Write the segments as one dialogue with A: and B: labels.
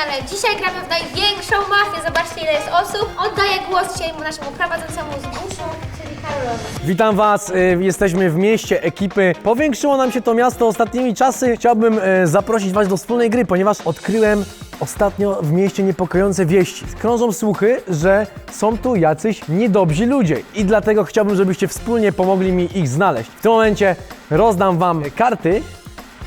A: kanale. Dzisiaj gramy w największą mafię. Zobaczcie ile jest osób. Oddaję głos dzisiaj naszemu prowadzącemu z buszu, czyli Karolowi.
B: Witam Was, y, jesteśmy w mieście ekipy. Powiększyło nam się to miasto ostatnimi czasy. Chciałbym y, zaprosić Was do wspólnej gry, ponieważ odkryłem ostatnio w mieście niepokojące wieści. Krążą słuchy, że są tu jacyś niedobrzy ludzie i dlatego chciałbym, żebyście wspólnie pomogli mi ich znaleźć. W tym momencie rozdam Wam karty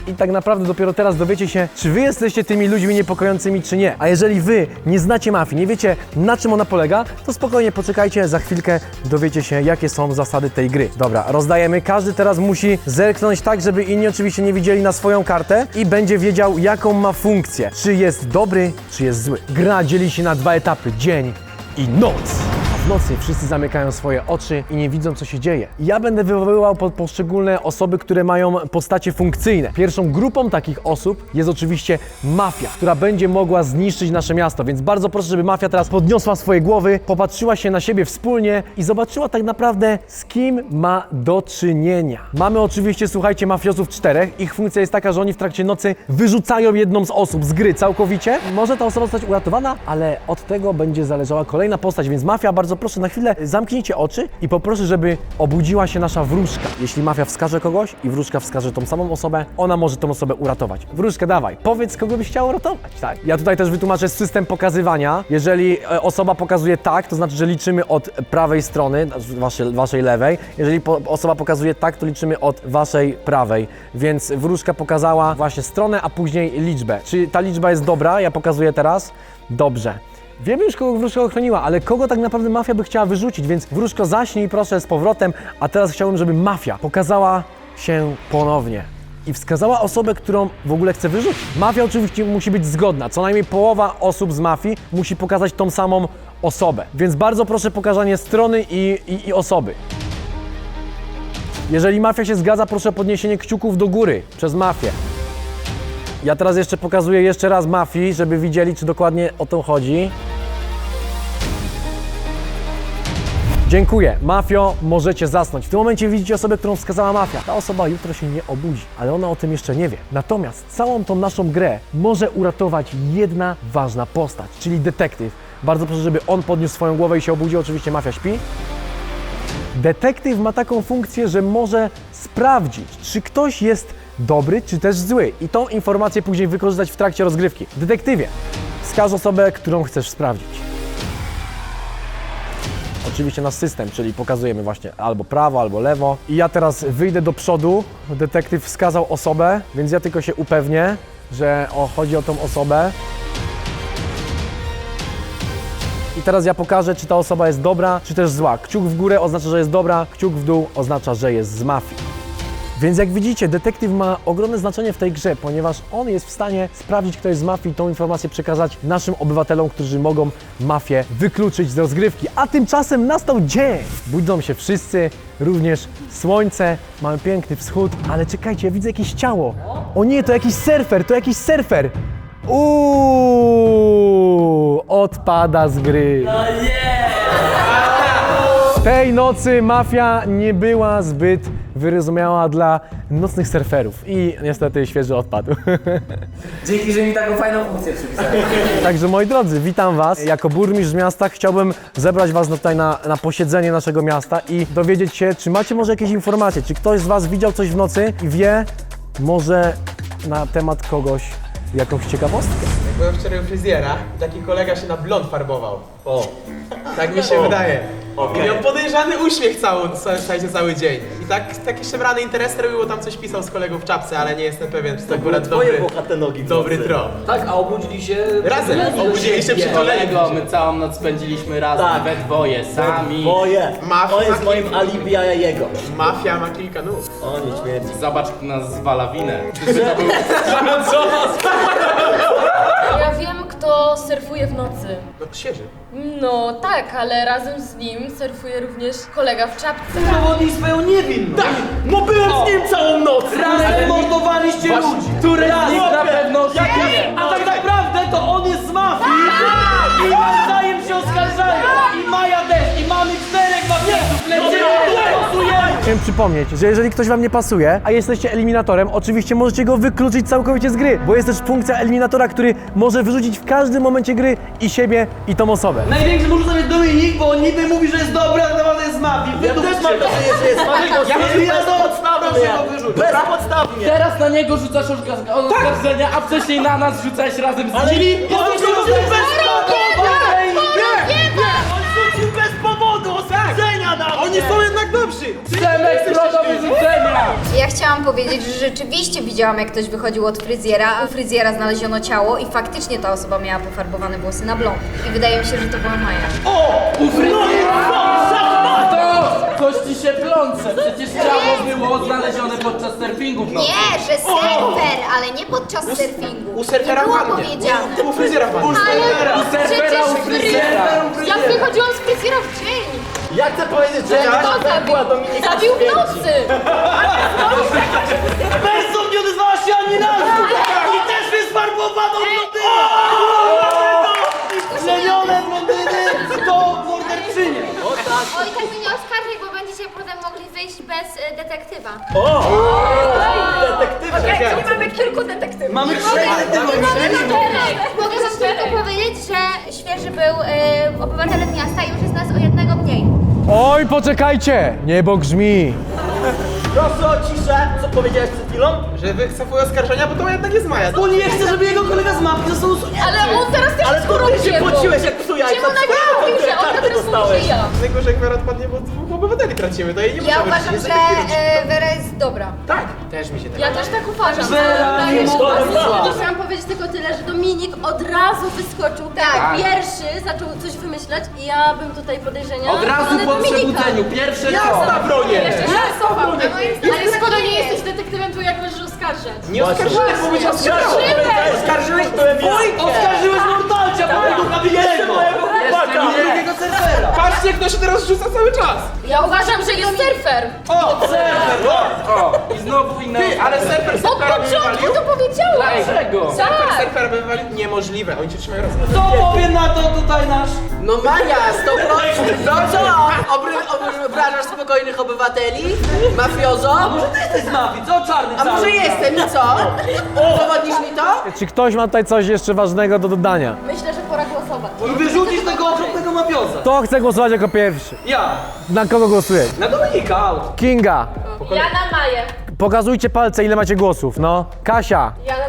B: i tak naprawdę dopiero teraz dowiecie się, czy wy jesteście tymi ludźmi niepokojącymi, czy nie. A jeżeli wy nie znacie mafii, nie wiecie na czym ona polega, to spokojnie poczekajcie, za chwilkę dowiecie się, jakie są zasady tej gry. Dobra, rozdajemy. Każdy teraz musi zerknąć tak, żeby inni oczywiście nie widzieli na swoją kartę i będzie wiedział, jaką ma funkcję. Czy jest dobry, czy jest zły. Gra dzieli się na dwa etapy, dzień i noc. W nocy wszyscy zamykają swoje oczy i nie widzą, co się dzieje. Ja będę wywoływał po poszczególne osoby, które mają postacie funkcyjne. Pierwszą grupą takich osób jest oczywiście mafia, która będzie mogła zniszczyć nasze miasto, więc bardzo proszę, żeby mafia teraz podniosła swoje głowy, popatrzyła się na siebie wspólnie i zobaczyła tak naprawdę, z kim ma do czynienia. Mamy oczywiście, słuchajcie, mafiozów czterech. Ich funkcja jest taka, że oni w trakcie nocy wyrzucają jedną z osób z gry całkowicie. Może ta osoba zostać uratowana, ale od tego będzie zależała kolejna postać, więc mafia, bardzo proszę, na chwilę zamknijcie oczy i poproszę, żeby obudziła się nasza wróżka. Jeśli mafia wskaże kogoś i wróżka wskaże tą samą osobę, ona może tą osobę uratować. Wróżka, dawaj, powiedz, kogo byś chciał uratować, tak? Ja tutaj też wytłumaczę system pokazywania. Jeżeli e, osoba pokazuje tak, to znaczy, że liczymy od prawej strony, waszej, waszej lewej. Jeżeli po, osoba pokazuje tak, to liczymy od waszej prawej. Więc wróżka pokazała właśnie stronę, a później liczbę. Czy ta liczba jest dobra? Ja pokazuję teraz. Dobrze. Wiemy już, kogo wróżka ochroniła, ale kogo tak naprawdę mafia by chciała wyrzucić, więc wróżko zaśnij proszę z powrotem, a teraz chciałbym, żeby mafia pokazała się ponownie i wskazała osobę, którą w ogóle chce wyrzucić. Mafia oczywiście musi być zgodna, co najmniej połowa osób z mafii musi pokazać tą samą osobę, więc bardzo proszę pokazanie strony i, i, i osoby. Jeżeli mafia się zgadza, proszę o podniesienie kciuków do góry przez mafię. Ja teraz jeszcze pokazuję jeszcze raz mafii, żeby widzieli, czy dokładnie o to chodzi. Dziękuję. Mafio, możecie zasnąć. W tym momencie widzicie osobę, którą wskazała mafia. Ta osoba jutro się nie obudzi, ale ona o tym jeszcze nie wie. Natomiast całą tą naszą grę może uratować jedna ważna postać, czyli detektyw. Bardzo proszę, żeby on podniósł swoją głowę i się obudził. Oczywiście mafia śpi. Detektyw ma taką funkcję, że może sprawdzić, czy ktoś jest dobry, czy też zły. I tą informację później wykorzystać w trakcie rozgrywki. Detektywie, wskaż osobę, którą chcesz sprawdzić. Oczywiście na system, czyli pokazujemy właśnie albo prawo, albo lewo. I ja teraz wyjdę do przodu, detektyw wskazał osobę, więc ja tylko się upewnię, że o, chodzi o tą osobę. I teraz ja pokażę, czy ta osoba jest dobra, czy też zła. Kciuk w górę oznacza, że jest dobra, kciuk w dół oznacza, że jest z mafii. Więc jak widzicie, detektyw ma ogromne znaczenie w tej grze, ponieważ on jest w stanie sprawdzić, kto jest z mafii i tą informację przekazać naszym obywatelom, którzy mogą mafię wykluczyć z rozgrywki. A tymczasem nastał dzień! Budzą się wszyscy, również słońce, mamy piękny wschód, ale czekajcie, ja widzę jakieś ciało. O nie, to jakiś surfer, to jakiś surfer! Uuu, odpada z gry. Tej nocy mafia nie była zbyt wyrozumiała dla nocnych surferów i niestety świeży odpadł.
C: Dzięki, że mi taką fajną funkcję przypisałeś.
B: Także moi drodzy, witam Was. Jako burmistrz miasta chciałbym zebrać Was tutaj na, na posiedzenie naszego miasta i dowiedzieć się, czy macie może jakieś informacje, czy ktoś z Was widział coś w nocy i wie może na temat kogoś jakąś ciekawostkę.
D: Byłem wczoraj u fryzjera i taki kolega się na blond farbował. O. Tak mi się wydaje. I miał podejrzany uśmiech cały, cały, cały dzień. I tak, taki szemrany interes robił, bo tam coś pisał z kolegą w czapce, ale nie jestem pewien, czy to akurat dobry,
E: bohate nogi w
D: dobry
E: nocy.
D: trop.
C: Tak, a obudzili się...
D: Razem, obudzili się przy.
F: Kolego, my całą noc spędziliśmy razem,
E: Tak.
F: we dwoje, sami.
E: Moje!
D: Mafia.
E: On jest moim alibi, a ja jego.
D: Mafia ma kilka nóg.
E: O, nie śmierdzi.
F: Zobacz, jak nas zwala winę.
G: Ja wiem, kto surfuje w nocy.
D: No świeży.
G: No tak, ale razem z nim surfuje również kolega w czapce.
C: Udowodnij swoją niewinność.
E: Tak! No byłem z nim całą noc!
C: Raz mordowaliście ludzi.
E: Który
C: Raz
E: nikt
C: na pewno żyje.
E: A tak naprawdę to on jest z mafii i nawzajem się oskarżają. I Maja też, i mamy głosujemy!
B: Chciałem przypomnieć, że jeżeli ktoś wam nie pasuje, a jesteście eliminatorem, oczywiście możecie go wykluczyć całkowicie z gry, bo jest też funkcja eliminatora, który może wyrzucić w każdym momencie gry i siebie, i tą osobę.
C: Największy może sobie Dominik, bo on niby mówi, że jest dobry, ale naprawdę jest z mafii.
E: Ja też mam wrażenie, że jest Mafii.
C: Ja
E: Ja
C: ja to
E: podstawnie.
C: proszę go wyrzucić.
E: Bezpodstawnie.
F: Teraz na niego rzucasz oskarż- oskarżenia, a wcześniej na nas rzucałeś razem z nim.
C: Czyli
E: On rzucił
H: chciałam powiedzieć, że rzeczywiście widziałam, jak ktoś wychodził od fryzjera, a u fryzjera znaleziono ciało i faktycznie ta osoba miała pofarbowane włosy na blond. I wydaje mi się, że to była Maja.
F: To! Coś ci się plące, przecież ciało było znalezione podczas surfingu w nocy.
A: Nie, że surfer, ale nie podczas surfingu.
D: U surfera
A: nie było
D: ładnie.
A: powiedziane.
D: U fryzjera pan.
F: U serwera, u fryzjera.
G: Ja wychodziłam z fryzjera w dzień.
E: Ja chcę powiedzieć, że jak
G: Kto
E: była
G: zabił?
E: Dominika
G: Zabił w nocy.
C: Persą nie odezwała się ani razu! I też wysfarbowaną blondyną! Plenione blondyny to morderczynie!
A: Oj, tak mnie nie oskarżaj, bo będziecie potem mogli wyjść bez y, detektywa.
E: Detektywy.
G: Czyli mamy kilku detektywów.
C: Mamy trzech
A: Mogę wam tylko powiedzieć, że świeży był y, obywatelem miasta i już jest nas o mniej.
B: Oj, poczekajcie! Niebo grzmi.
E: Proszę o ciszę. Co powiedziałeś przed chwilą?
D: Że wycofuję oskarżenia, bo to jednak jest Maja.
C: Bo nie chce, żeby jego kolega z mafii został usunięty!
G: Ale on teraz też
E: Ale to ty się pociłeś jak psu jajca.
G: Czemu najpierw mówił, że on teraz
E: dostałeś.
G: ja?
D: Najgorzej jak Wera odpadnie, bo obywateli tracimy, to jej nie
H: Ja
D: możemy
H: uważam, że e, Wera jest dobra.
D: Tak, też mi się tak
G: Ja też tak uważam.
C: Zera,
G: Daję
C: nie
G: się
C: mogę.
I: Chciałam powiedzieć tylko tyle, że Dominik od razu wyskoczył. Tak. Pierwszy zaczął coś wymyślać i ja bym tutaj podejrzenia.
F: Od razu
I: ale
F: po przebudzeniu, pierwsze
D: Ja
F: co?
D: na bronie!
G: Ja słucham. Ale
H: tak
G: skoro
H: nie
G: nie
H: jest.
G: jesteś detektywem, to jak możesz oskarżać?
D: Nie oskarżyłem, bo być oskarżyłem!
E: Oskarżyłeś to ja.
C: Oskarżyłeś Mortalcia, bo ducha
E: Jeszcze mojego chłopaka.
C: drugiego surfera!
D: Patrzcie, kto się teraz rzuca cały czas!
G: Ja uważam, że jest surfer.
D: O!
F: O, i znowu inne
D: Ty, ale surfer
G: Od
D: surfera by
G: początku
D: wywalił?
G: to powiedziałam.
F: Dlaczego?
D: Surfer
G: Tak.
D: surfera by wywalił? Niemożliwe, oni cię trzymają razem.
C: Co powie na to tutaj nasz...
J: No Maja, 100%! No co? Obry, obry, obrażasz spokojnych obywateli? Mafiozo?
C: Może ty jesteś z mafii, co czarny
J: A może jestem i co? Udowodnisz mi to?
B: Czy ktoś ma tutaj coś jeszcze ważnego do dodania?
I: Myślę, że pora głosować.
C: Mafioza!
B: Kto chce głosować jako pierwszy?
C: Ja!
B: Na kogo głosuje?
C: Na Dominika! out.
B: Kinga.
G: Ja na Maję.
B: Pokazujcie palce, ile macie głosów, no. Kasia.
G: Ja.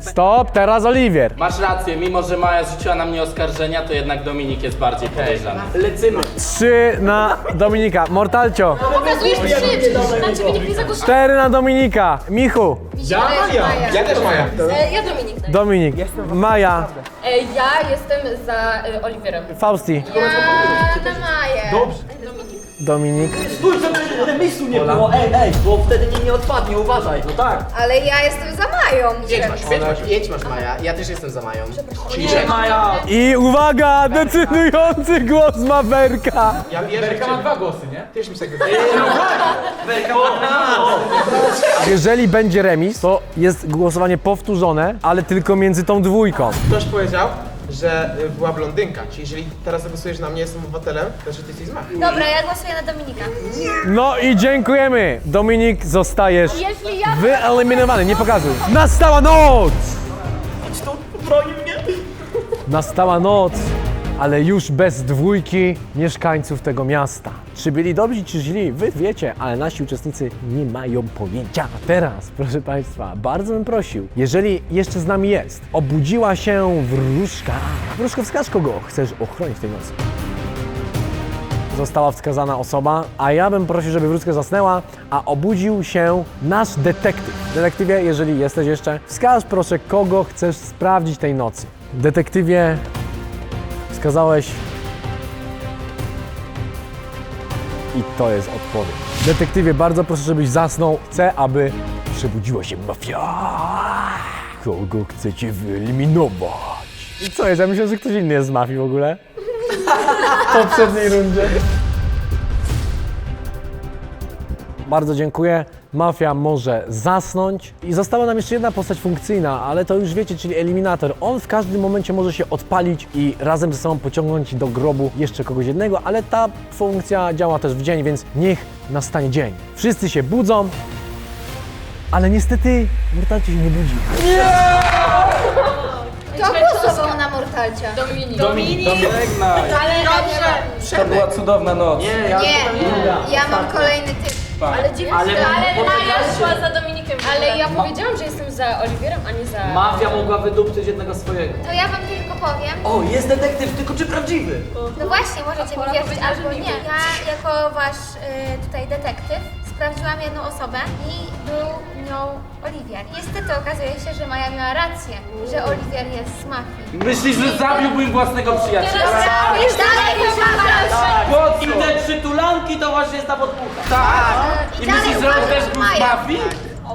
B: Stop, teraz Oliwier.
F: Masz rację, mimo że Maja rzuciła na mnie oskarżenia, to jednak Dominik jest bardziej podejrzany.
E: Lecimy.
B: Trzy na Dominika. Mortalcio.
G: Pokazujesz trzy, na ciebie nikt nie zagłosuje.
B: Cztery na Dominika. Michu.
H: Ja? Maja.
D: Ja też Maja.
G: E, Ja Dominik.
B: Dominik. Maja.
G: E, Ja jestem za e, Oliwierem.
B: Fausti.
A: Ja na Maję.
B: Dominik.
E: Stój, żeby remisu nie było. Ej, ej, bo wtedy nie, nie odpadnie, uważaj. No tak.
H: Ale ja jestem za Mają.
J: Jedź masz, masz, jedź masz Maja. Ja też jestem za Mają.
C: Nie Maja!
B: I uwaga, decydujący głos ma Werka.
D: Ja wierzę w ciebie.
F: dwa głosy, nie?
D: Już mi tego
B: Jeżeli będzie remis, to jest głosowanie powtórzone, ale tylko między tą dwójką.
D: Ktoś powiedział, że y, była blondynka, czyli jeżeli teraz zagłosujesz na mnie, jestem obywatelem, to że ty jesteś z mafii.
A: Dobra, ja głosuję na Dominika.
B: No i dziękujemy. Dominik, zostajesz
G: Jeśli ja
B: wyeliminowany. Nie pokazuj. Nastała noc! Nastała noc, ale już bez dwójki mieszkańców tego miasta. Czy byli dobrzy, czy źli? Wy wiecie, ale nasi uczestnicy nie mają pojęcia. A teraz, proszę Państwa, bardzo bym prosił, jeżeli jeszcze z nami jest, obudziła się wróżka. Wróżko, wskaż kogo chcesz ochronić tej nocy. Została wskazana osoba, a ja bym prosił, żeby wróżka zasnęła, a obudził się nasz detektyw. Detektywie, jeżeli jesteś jeszcze, wskaż proszę, kogo chcesz sprawdzić tej nocy. Detektywie, wskazałeś. I to jest odpowiedź. Detektywie, bardzo proszę, żebyś zasnął. Chcę, aby przebudziła się mafia. Kogo chcecie wyeliminować? I co jest? Ja myślę, że ktoś inny jest z mafii w ogóle. W poprzedniej rundzie. Bardzo dziękuję. mafia może zasnąć. I została nam jeszcze jedna postać funkcyjna, ale to już wiecie, czyli eliminator. On w każdym momencie może się odpalić i razem ze sobą pociągnąć do grobu jeszcze kogoś jednego, ale ta funkcja działa też w dzień, więc niech nastanie dzień. Wszyscy się budzą, ale niestety Mortalcie się nie budzi.
H: Kto głosował na Mortalcia?
G: Dominik.
F: Dominik, żegnaj.
H: Ale dobrze.
F: To była cudowna noc.
J: Nie, ja
H: Nie, ja mam kolejny typ.
G: Ale dziwne, ale, ale Maja szła za Dominikiem. Ale ja powiedziałam, że jestem za Oliwierem, a nie za...
J: Mafia mogła wydupcyć jednego swojego.
A: To ja wam tylko powiem,
J: O, jest detektyw, tylko czy prawdziwy?
A: no właśnie, możecie mi wierzyć albo nie. Ja jako wasz y, tutaj detektyw sprawdziłam jedną osobę i był nią Oliwier. Niestety okazuje się, że Maja miała rację, że Oliwier jest z mafii.
F: Myślisz, że zabiłbym własnego przyjaciela?
A: Dalej uważasz!
F: Po
C: I
F: co?
C: te przytulanki to właśnie jest ta podpucha.
F: Tak!
A: I
F: I
A: dalej
F: myślisz, że on też był z mafii?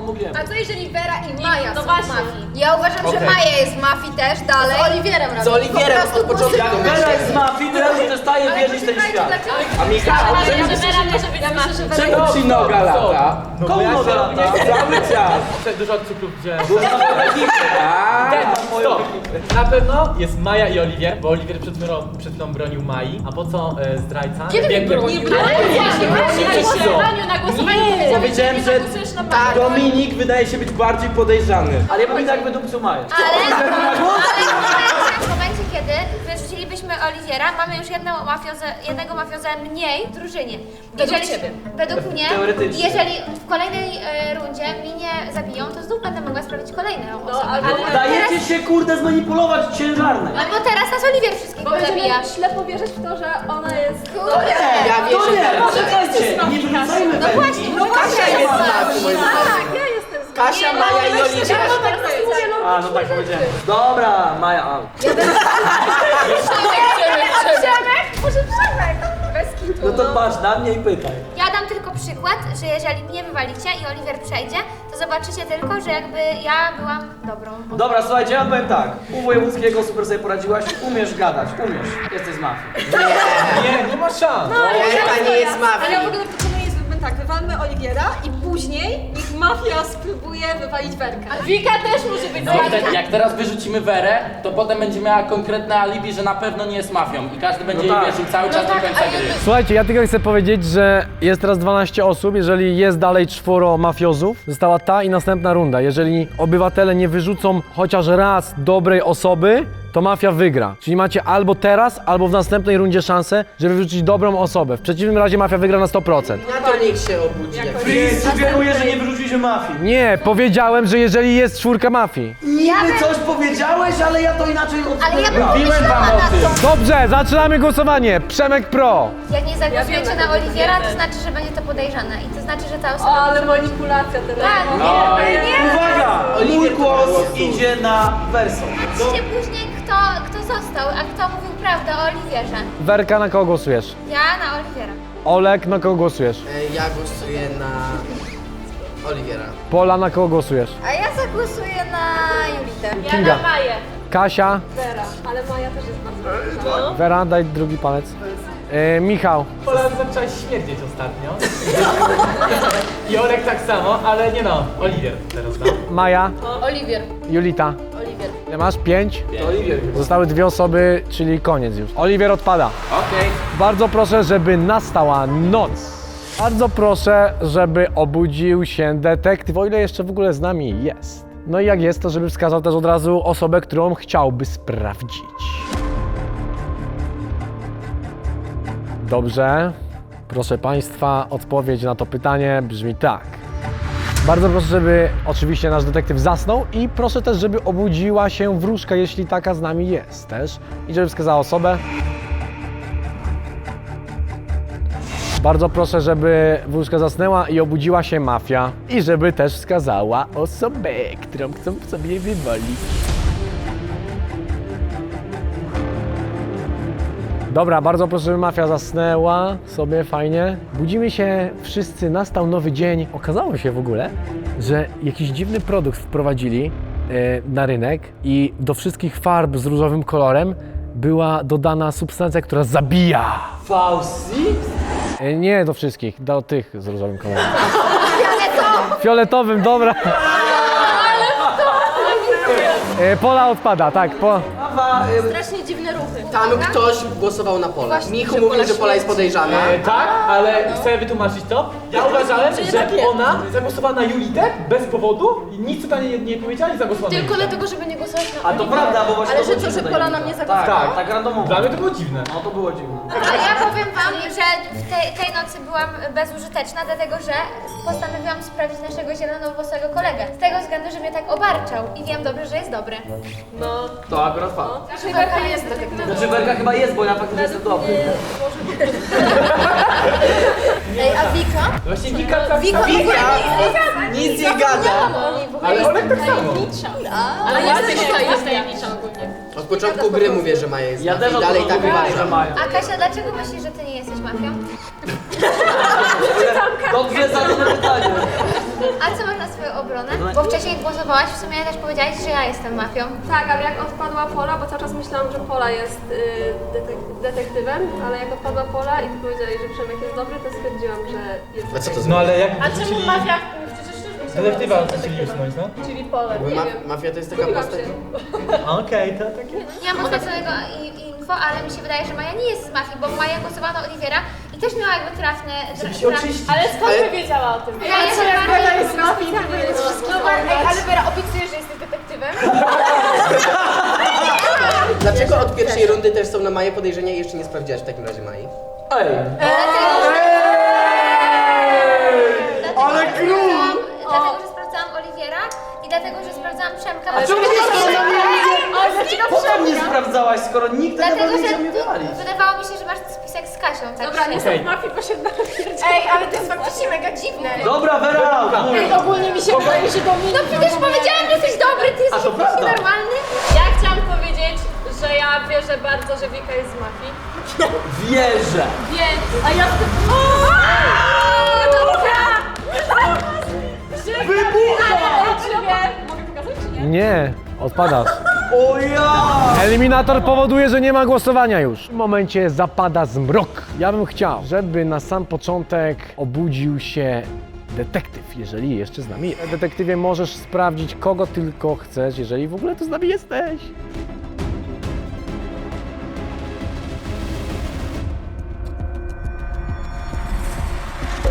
J: Mówiłem.
I: A co jeżeli Vera i Maja
G: no
I: są
G: właśnie.
I: mafii?
H: Ja uważam, że. Maja jest w mafii też, dalej.
I: Z Oliwierem
J: Z. Oliwierem od początku
I: Tak,
C: Jak Bela jest z mafii, to ja już przestaję wierzyć w ten świat.
F: A Michał,
G: Ale że Vera może być mafii.
F: czemu ci noga lata?
C: Komu noga lata?
F: Cały czas.
C: Dużo cukrów wziąłem. Stop! Na pewno jest Maja i Oliwier, bo Oliwier przed, chwilą- przed chwilą bronił Mai, a po co e, zdrajca?
G: Kiedy
C: Biegnie-
G: bronił?
C: Nie, nie,
G: właśnie,
C: nie,
G: właśnie,
C: nie,
G: na
C: nie,
G: głosowaniu, na głosowaniu powiedziałeś,
C: powiedziałem,
G: nie
C: że
G: Maję.
C: Dominik wydaje się być bardziej podejrzany.
J: Ale ja bym i tak wydupcył Maję.
A: Ale, ale Oliwiera, mamy już jedną mafiozę, jednego mafiozę mniej w drużynie.
G: Według ciebie.
A: Według mnie,
J: Teoretycznie.
A: jeżeli w kolejnej e, rundzie mnie zabiją, to znów będę mogła sprawić kolejną osobę.
G: ale-
A: Ale
C: Dajecie się kurde zmanipulować ciężarnej.
A: No bo teraz nas Oliwier wszystkich
I: Bo
A: zabija.
I: będziemy ślepo wierzyć w to, że ona jest...
J: Ja
C: To
J: wierzę
C: nie,
J: w
C: poczekajcie, nie wyrzucajmy
A: No właśnie, no właśnie.
J: Kasia jest z zdaniem.
I: Tak, ja jestem z
J: Kasia, Maja i Oliwia.
C: A, no tak powiedziałem. Dobra, Maja, out.
A: Może Przemek? Bez kitu.
C: No to patrz na mnie i pytaj.
A: Ja dam tylko przykład, że jeżeli mnie wywalicie i Oliwier przejdzie, to zobaczycie tylko, że jakby ja byłam dobrą.
C: Dobra, słuchajcie, ja powiem tak. U wojewódzkiego super sobie poradziłaś, umiesz gadać, umiesz. Jesteś z mafii. Nie, nie ma szans.
J: Eka nie jest z
I: Ale ja w ogóle tak, wywalmy Oliwiera i później niech mafia spróbuje wywalić Werkę.
G: Wika też może być z
F: No, te, jak teraz wyrzucimy Werę, to potem będzie miała konkretne alibi, że na pewno nie jest mafią i każdy będzie
C: No
F: jej
C: tak.
F: wierzył cały czas do końca gry.
B: Słuchajcie, ja tylko chcę powiedzieć, że jest teraz 12 osób, jeżeli jest dalej czworo mafiozów, została ta i następna runda. Jeżeli obywatele nie wyrzucą chociaż raz dobrej osoby, to mafia wygra. Czyli macie albo teraz, albo w następnej rundzie szansę, żeby wyrzucić dobrą osobę. W przeciwnym razie mafia wygra na 100%.
J: Na to niech się obudzi.
C: Ty sugerujesz, że nie wyrzuciliśmy mafii.
B: Nie, powiedziałem, że jeżeli jest czwórka mafii.
C: Niby coś powiedziałeś, ale ja to inaczej
A: Ale ja bym
F: Mówiłem wam o
A: na
F: tym.
A: to.
B: Dobrze, zaczynamy głosowanie. Przemek Pro.
A: Jak nie zagłosujecie na Oliwiera, to znaczy, że będzie to podejrzane. I znaczy, że ta
I: O,
A: osoba...
I: ale manipulacja teraz.
A: Tak,
F: No,
C: Uwaga! Mój głos idzie na Verso.
A: Zobaczcie później, kto, kto został, a kto mówił prawdę o Oliwierze.
B: Werka, na kogo głosujesz?
A: Ja na Oliwiera.
B: Olek, na kogo głosujesz?
J: E, Ja głosuję na Oliwiera.
B: Pola, na kogo głosujesz?
H: A ja zagłosuję na Julitę.
B: Kinga.
G: Maję.
B: Kasia,
I: Vera, ale Maja też jest bardzo podejrzana.
B: Wera, daj drugi palec. E, Michał,
C: Pola zaczęłaś śmierdzieć ostatnio. I Olek tak samo, ale nie no, Oliwier teraz dam.
B: Maja,
G: Oliwier.
B: Julita.
I: Oliwier.
B: Ile masz? Pięć?
C: To Oliwier.
B: Zostały dwie osoby, czyli koniec już. Oliwier odpada.
F: Okej.
B: Bardzo proszę, żeby nastała noc. Bardzo proszę, żeby obudził się detektyw, o ile jeszcze w ogóle z nami jest. No i jak jest, to żeby wskazał też od razu osobę, którą chciałby sprawdzić. Dobrze. Proszę Państwa, odpowiedź na to pytanie brzmi tak. Bardzo proszę, żeby oczywiście nasz detektyw zasnął i proszę też, żeby obudziła się wróżka, jeśli taka z nami jest też i żeby wskazała osobę. Bardzo proszę, żeby wróżka zasnęła i obudziła się mafia i żeby też wskazała osobę, którą chcą sobie wywalić. Dobra, bardzo proszę, żeby mafia zasnęła sobie fajnie. Budzimy się wszyscy, nastał nowy dzień. Okazało się w ogóle, że jakiś dziwny produkt wprowadzili e, na rynek i do wszystkich farb z różowym kolorem była dodana substancja, która zabija.
C: Fausti?
B: E, nie do wszystkich, do tych z różowym kolorem.
A: To
B: Fioletowym, dobra. E, Pola odpada, tak. Po...
I: Strasznie dziwne ruchy.
J: Tam ktoś głosował na Pola. Michu mówił, że Pola jest podejrzana.
D: E, tak, ale chcę wytłumaczyć to. Ja uważałem, że ona zagłosowała na Julitę bez powodu i nic tutaj nie, nie powiedziała i zagłosowała na
G: Tylko
D: Julitę.
G: dlatego, żeby nie głosować na
C: a to prawda, bo właśnie
I: Ale
C: to
I: że
C: było
I: co, że
C: dziwne.
I: Pola na mnie zagłosowała?
C: Tak, tak randomowo.
D: Dla mnie to było dziwne.
C: No to było dziwne.
A: A ja powiem wam, że w tej, tej nocy byłam bezużyteczna, dlatego że postanowiłam sprawdzić naszego zielonowłosego kolegę. Z tego względu, że mnie tak obarczał i wiem dobrze, że jest dobry.
G: No,
C: To akurat fakt.
G: znaczy Werka jest detektywem.
C: Znaczy Werka chyba jest, bo ja faktycznie jestem dobry.
I: Ej, a Wika?
D: Właśnie Wika tak
I: Wika,
J: Nic nie gada.
D: Ale Olek tak samo.
G: Ale ja też jest tajemnicza ogólnie.
J: Od początku gry mówię, że Maja jest
C: Ja też
J: i
C: od
J: dalej
C: początku
J: tak
C: mówiłem, że
J: uważam.
C: mają.
A: A Kasia, dlaczego myślisz, że ty nie jesteś mafią?
C: Dobrze zadane pytanie.
A: A co masz na swoją obronę? Bo wcześniej głosowałaś, w sumie też powiedziałaś, że ja jestem mafią.
K: Tak, ale jak odpadła Pola, bo cały czas myślałam, że Pola jest y, detek- detektywem, ale jak odpadła Pola i ty powiedziałeś, że Przemek jest dobry, to stwierdziłam, że jest
J: A co to.
D: No ale jak
G: A czemu
D: wrzucili
G: mafia? Przecież też bym chciała
D: detektywa
G: zostać
D: chcieli
G: detektywem.
D: usunąć, no?
K: Czyli Polę, nie
J: ma,
K: wiem.
J: mafia to jest taka
K: Zgubiłam
J: postać.
K: się.
D: Okej, to takie...
A: Nie mam potwierdzonego i- info, ale mi się wydaje, że Maja nie jest z mafii, bo Maja głosowała na Oliwiera też miała jakby trafne...
D: Żeby się oczyścić.
G: Ale skąd by wiedziała o tym?
A: Ja jestem bardziej...
G: jest mafii, to wszystko Ej, ale Vera, obiecujesz, że jesteś detektywem?
J: Dlaczego od pierwszej rundy też są na Maję podejrzenia i jeszcze nie sprawdziłaś w takim razie Mai?
C: Ej,
A: Ale król! Dlatego, że sprawdzałam Oliwiera i dlatego, że sprawdzałam Przemka. A
C: czemu nie po co mnie sprawdzałaś, skoro nikt tego
A: Dlatego,
C: nie
A: że
C: nie wywali?
A: wydawało mi się, że masz spisek z Kasią, tak?
K: Dobra, nie są
D: Okej.
K: w mafii, poszedł na
G: Ej, ale to jest faktycznie mega dziwne.
C: Dobra, Vera!
G: Ej, ogólnie mi się wydaje, że Dominik...
A: No przecież powiedziałam, że jesteś dobry, ty jesteś
C: to
A: jakiś
C: prawda.
A: nienormalny.
K: Ja chciałam powiedzieć, że ja wierzę bardzo, że Wika jest z mafii.
C: Wierzę!
K: Więc... A ja w tym... Mogę pokazać, czy nie?
B: Nie, odpadasz.
C: O ja!
B: Eliminator powoduje, że nie ma głosowania już. W tym momencie zapada zmrok. Ja bym chciał, żeby na sam początek obudził się detektyw, jeżeli jeszcze z nami jest. Detektywie możesz sprawdzić kogo tylko chcesz, jeżeli w ogóle tu z nami jesteś.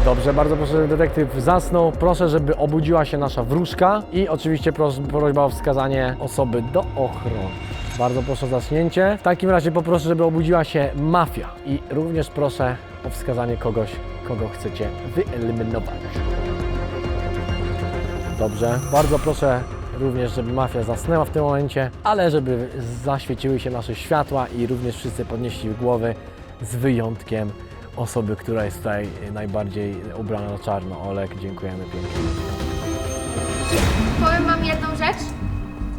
B: Dobrze, bardzo proszę, żeby detektyw zasnął. Proszę, żeby obudziła się nasza wróżka i oczywiście prośba o wskazanie osoby do ochrony. Bardzo proszę o zaśnięcie. W takim razie poproszę, żeby obudziła się mafia i również proszę o wskazanie kogoś, kogo chcecie wyeliminować. Dobrze, bardzo proszę również, żeby mafia zasnęła w tym momencie, ale żeby zaświeciły się nasze światła i również wszyscy podnieśli głowy z wyjątkiem osoby, która jest tutaj najbardziej ubrana na czarno. Olek, dziękujemy pięknie.
A: Powiem wam jedną rzecz.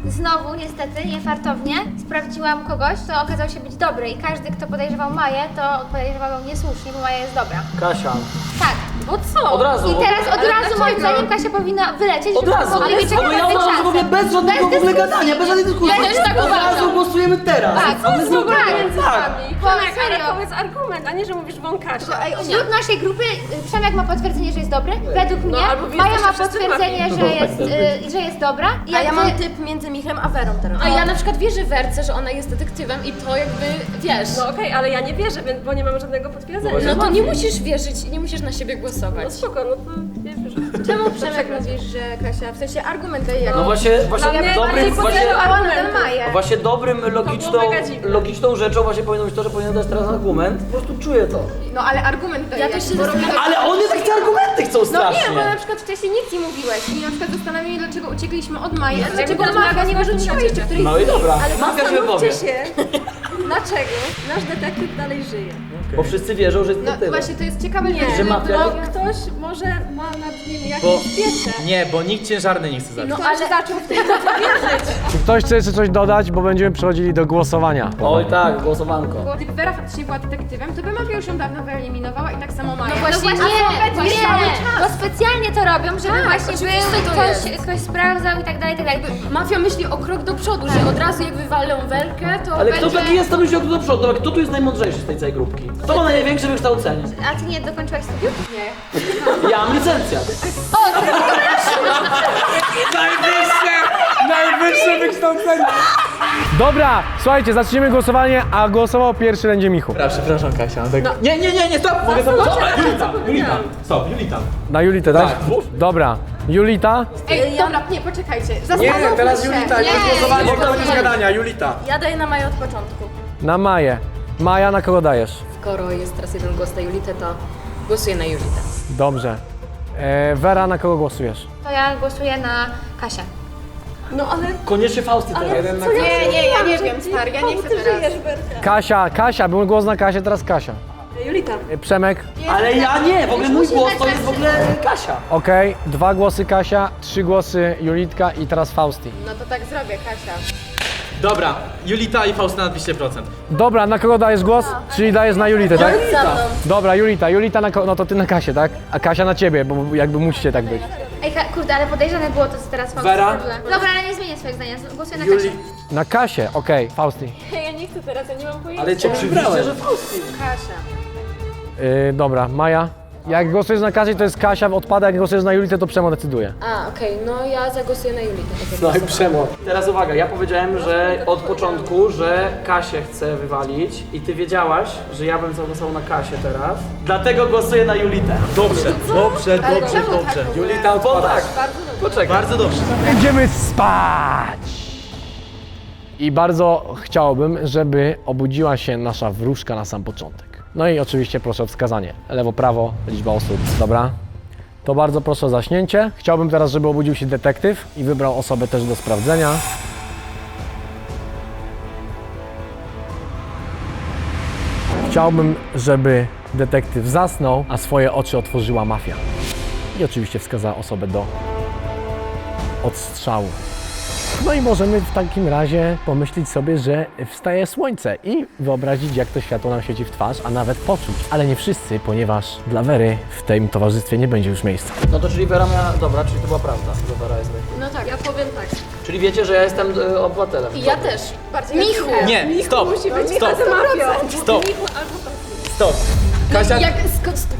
A: Znowu, niestety, niefartownie, sprawdziłam kogoś, kto okazał się być dobry i każdy, kto podejrzewał Maję, to podejrzewał ją niesłusznie, bo Maja jest dobra.
C: Kasia,
A: Tak.
K: Bo co?
C: od razu.
A: I teraz od
K: Ale
A: razu moim
K: dlaczego?
A: zdaniem Kasia powinna wylecieć,
C: Od razu,
A: mieć
C: bo ja od razu mówię bez żadnego w ogóle
A: dyskusji.
C: gadania, bez żadnej dyskusji.
A: Ja też tak
C: Od razu głosujemy teraz.
A: Tak,
C: A my znowu-
A: tak.
C: tak.
K: Przemek, ale
A: serio.
K: powiedz argument, a nie, że mówisz wąkasia.
A: Ej, wśród naszej grupy y, Przemek ma potwierdzenie, że jest dobry. Według mnie
K: albo
A: Maja ma
K: wszyscy
A: potwierdzenie, że jest, y, że jest dobra. I
I: A ja
A: jakby-
I: mam typ między Michem a Werą teraz.
G: A ja na przykład wierzę Werce, że ona jest detektywem i to jakby, wiesz...
K: No okej, ale ja nie wierzę, więc, bo nie mam żadnego potwierdzenia.
G: No to nie musisz wierzyć, nie musisz na siebie
K: No
G: głosować.
K: spoko, no to nie wierzę.
I: Czemu Przemek mówisz, że Kasia, w sensie argument daje jako...
C: No właśnie, właśnie
K: mnie
C: dobrym,
K: bardziej
C: właśnie,
K: podjęło
I: argument
C: właśnie dobrym, logiczną,
K: było mega dziwne.
C: logiczną rzeczą właśnie powinno być to, że powinien dać teraz argument. Po prostu czuję to.
I: No ale argument daje
G: Ja też się
I: bo robię-
G: zastanawiam.
C: Ale one takie argumenty chcą
I: No nie, bo na przykład wcześniej nic nie mówiłeś i na przykład zastanawiam się, dlaczego uciekliśmy od Maji, a dlaczego
K: jakby
I: Maga nie wyrzuciła jeszcze którejś
C: No i dobra,
K: Ale
C: mafia się
K: zastanówcie
C: wypowie.
K: się, dlaczego nasz detektyw dalej żyje.
C: Bo wszyscy wierzą, że jest
I: No
C: detektywem.
I: właśnie, to jest ciekawe,
K: Nie,
C: Że mafia-
K: bo ktoś może ma nad nim jakieś
D: Bo-
K: pieczę.
D: Nie, bo nikt ciężarny nie chce zacząć.
K: No ale zaczął w tej wierzyć.
B: Czy ktoś chce jeszcze coś dodać, bo będziemy przechodzili do głosowania.
C: Oj tak, głosowanko.
I: Gdyby Vera faktycznie była detektywem, to by Mafia już ją dawno wyeliminowała i tak samo Maja.
A: No właśnie
I: A
A: nie, nie,
I: jest cały czas.
A: bo specjalnie to robią, żeby
G: Tak,
A: właśnie był
G: to
A: ktoś, ktoś sprawdzał i tak dalej, i tak dalej.
G: Mafia myśli o krok do przodu, że od razu jak wywalą Werkę, to
C: Ale kto
G: będzie...
C: taki jest, to myśli o do przodu. Kto tu jest najmądrzejszy z tej całej grupki? Kto ma największe wykształcenie?
A: A ty nie dokończyłaś studiów? Nie.
C: Ja mam licencję.
B: Najwyższe, najwyższe wykształcenie. Dobra, słuchajcie, zaczniemy głosowanie, a głosował pierwszy będzie Michu.
D: Przepraszam Kasia. Tak...
C: No.
D: Nie, nie, nie, nie, stop! Mogę stop? Julita, Julita. Stop, Julita.
B: Na Julitę, tak?
D: Tak.
B: Dobra, Julita.
I: Ej, dobra, nie, poczekajcie.
B: Nie,
I: Zastanówmy
B: teraz
I: się.
B: Julita, nie głosowanie, to będzie gadania, Julita.
I: Ja daję na Maję od początku.
B: Na Maję. Maja, na kogo dajesz?
G: Skoro jest teraz jeden głos na Julitę, to głosuję na Julitę.
B: Dobrze. E, Wera, na kogo głosujesz?
A: To ja głosuję na Kasię.
I: No ale...
C: Koniecznie Fausty teraz.
B: Jeden na
I: ja
A: Nie, nie, ja nie wiem, stary, ja nie chcę teraz.
B: Kasia, Kasia, był głos na Kasię, teraz Kasia.
I: Julita.
B: E, Przemek,
C: Ale ja nie, w ogóle mój głos to jest w ogóle Kasia.
B: okej. Dwa głosy Kasia, trzy głosy Julitka i teraz Fausti.
G: No to tak zrobię, Kasia.
D: Dobra, Julita i Faustyna na 200%.
B: Dobra, na kogo dajesz głos? Czyli dajesz na Julitę, tak?
I: Za mną.
B: Dobra, Julita, Julita na ko- no to ty na Kasię, tak? A Kasia na ciebie, bo jakby musicie tak być.
A: Ej, kurde, ale podejrzane było to, co teraz Fausti
C: Vera?
A: Dobra, ale nie zmienię swojego zdania, głosuję na Kasię.
B: Na Kasię, okej, Fausti.
G: Ja nie chcę teraz, ja nie mam pojęcia.
C: Ale cię przybrałem. że
G: Kasia.
B: Yy, dobra, Maja. Jak głosujesz na Kasię, to jest Kasia, odpada, jak głosujesz na Julitę, to Przemo decyduje.
G: A, okej, no ja zagłosuję na Julitę.
C: No i przemo. Teraz uwaga, ja powiedziałem, że od początku, że Kasię chcę wywalić i ty wiedziałaś, że ja bym zagłosował na Kasię teraz. Dlatego głosuję na Julitę.
D: Dobrze, dobrze,
G: Ale
D: dobrze,
G: czemu
D: dobrze.
G: tak?
C: Julita
D: Bo
C: odpada.
D: tak,
C: Poczekaj.
D: bardzo dobrze.
B: Będziemy spać! I bardzo chciałbym, żeby obudziła się nasza wróżka na sam początek. No i oczywiście proszę o wskazanie. Lewo, prawo, liczba osób. Dobra? To bardzo proszę o zaśnięcie. Chciałbym teraz, żeby obudził się detektyw i wybrał osobę też do sprawdzenia. Chciałbym, żeby detektyw zasnął, a swoje oczy otworzyła mafia. I oczywiście wskazała osobę do odstrzału. No i możemy w takim razie pomyśleć sobie, że wstaje słońce i wyobrazić, jak to światło nam świeci w twarz, a nawet poczuć. Ale nie wszyscy, ponieważ dla Wery w tym towarzystwie nie będzie już miejsca.
C: No to czyli Wera miała... Dobra, czyli to była prawda, że Wera jest taki.
I: No tak, ja powiem tak.
C: Czyli wiecie, że ja jestem y, obywatelem.
G: I ja też.
I: Bardziej
G: Michu!
D: Nie, stop,
I: Musi być
D: stop, stop,
I: Michu albo
D: stop. Kasia,
G: Jak,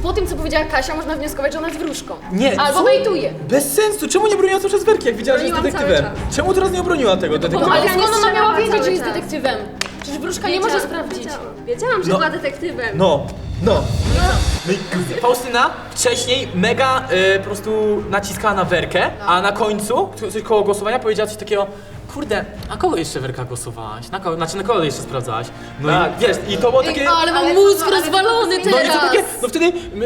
G: po tym, co powiedziała Kasia, można wnioskować, że ona jest wróżką.
D: Nie,
G: Albo
D: co?
G: bejtuje.
D: bez sensu, czemu nie broniła czas Werki, jak widziała, że jest
I: Broniłam cały
D: detektywem? Czemu teraz nie obroniła tego
G: No,
D: detektywa?
G: ale skąd ona miała wiedzieć, że jest
I: czas.
G: detektywem? Przecież wróżka nie może sprawdzić.
I: Wiedziałam, że
D: No.
I: była detektywem.
D: No, no. No i Faustyna wcześniej mega y, po prostu naciskała na Werkę, a na końcu, coś koło głosowania powiedziała coś takiego Kurde, a kogo jeszcze Werka głosowałaś? Na kogo, znaczy na kogo jeszcze sprawdzałaś? No
C: Tak,
D: i wiesz, i to było takie...
G: Ale mam
I: Ale
G: mózg
I: ale
G: rozwalony
I: co,
D: No i
G: teraz.
D: to takie, no wtedy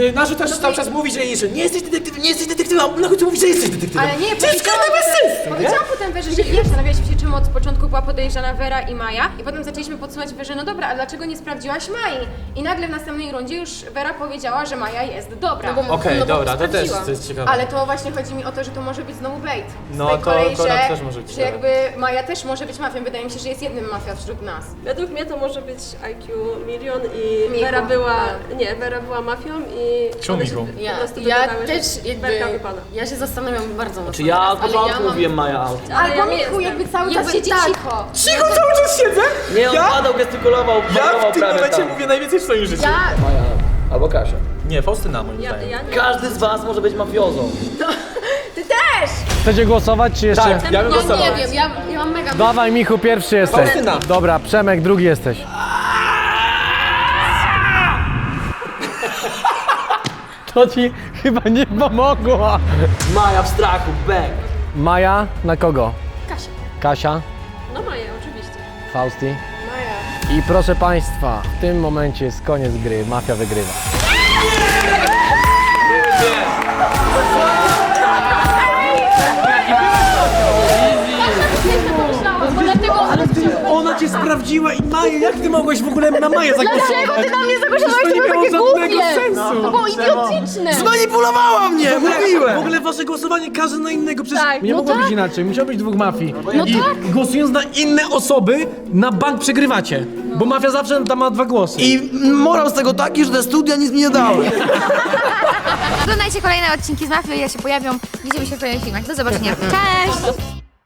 D: y, narzucasz cały czas mówi, że, że nie jesteś detektywem, nie jesteś detektywem, a na końcu mówi, że jesteś detektywem.
I: Ale nie,
D: to jest
I: powiedziałam
D: kurde bez
I: potem-
D: sensu, nie?
I: Powiedziałam potem Werze, że nie zastanawialiśmy się, czemu od początku była podejrzana Wera i Maja i potem zaczęliśmy podsumować Werze, no dobra, a dlaczego nie sprawdziłaś Mai? I nagle w następnej rundzie już Wera powiedziała, że Maja jest dobra.
G: No bo-
D: Okej,
G: no bo
D: dobra, to też
G: sprawdziłam.
D: to jest ciekawe.
I: Ale to właśnie chodzi mi o to, że to może być znowu bait. Z
D: No,
I: tej
D: to
I: kolei,
D: akurat
I: że,
D: też może być
I: że
D: ciekawe.
I: jakby Maja też może być mafią. Wydaje mi się, że jest jednym mafia wśród nas.
K: Według mnie to może być IQ milion i
I: Michu.
K: Vera była, nie, Vera była mafią i
D: Czemu
K: one się
D: Michu?
K: po
G: Ja,
K: prostu
G: ja
K: że
G: też jakby,
K: wypada.
G: ja się zastanawiam bardzo mocno
C: Czy ja
G: teraz,
C: od
G: ale
C: początku
G: ja mam...
C: mówiłem Maja out.
K: Ale
I: Albo
K: ja nie
I: Michu
K: jestem.
I: jakby cały
G: Jakby
I: czas siedzi
G: tak.
I: cicho.
D: Cicho cały czas siedzę!
C: Nie,
D: Ja?
C: on padał, gestykulował,
D: Ja w tym momencie
C: tam.
D: mówię najwięcej w swoim życiu.
G: Ja,
C: Maja albo Kasia.
D: Nie, Faustyna moim
K: Ja,
D: zdaniem.
K: ja nie.
C: Każdy z was może być mafiozą.
B: Chcecie głosować, czy jeszcze?
D: Tak, ja bym
G: ja
D: głosował.
G: nie wiem, ja, ja mam mega...
B: Dawaj, Michu, pierwszy jesteś.
D: Faustyna.
B: Dobra, Przemek, drugi jesteś. To ci chyba nie pomogło.
C: Maja w strachu, bang.
B: Maja, na kogo?
G: Kasia.
B: Kasia,
K: No Maja, oczywiście.
B: Fausti. Maja. I proszę Państwa, w tym momencie jest koniec gry. Mafia wygrywa. Cię sprawdziła i Maję, jak ty mogłeś w ogóle na Maję zagłosować?
G: Dlaczego ty na mnie zagłosowałeś?
B: To nie miało
G: takie
B: żadnego
G: głupie.
B: sensu.
G: To było idiotyczne.
B: Zmanipulowała mnie, mówiłem! W ogóle wasze głosowanie każe na innego, przecież
G: Tak,
B: nie
G: no
B: mogło
G: tak.
B: być inaczej, musiało być dwóch mafii.
G: No
B: I
G: tak.
B: głosując na inne osoby, na bank przegrywacie. Bo mafia zawsze tam ma dwa głosy.
J: I morał z tego taki, że te studia nic mi nie dały.
A: Oglądajcie kolejne odcinki z Mafii, ja się pojawią. Widzimy się w kolejnych filmach. Do zobaczenia. Cześć!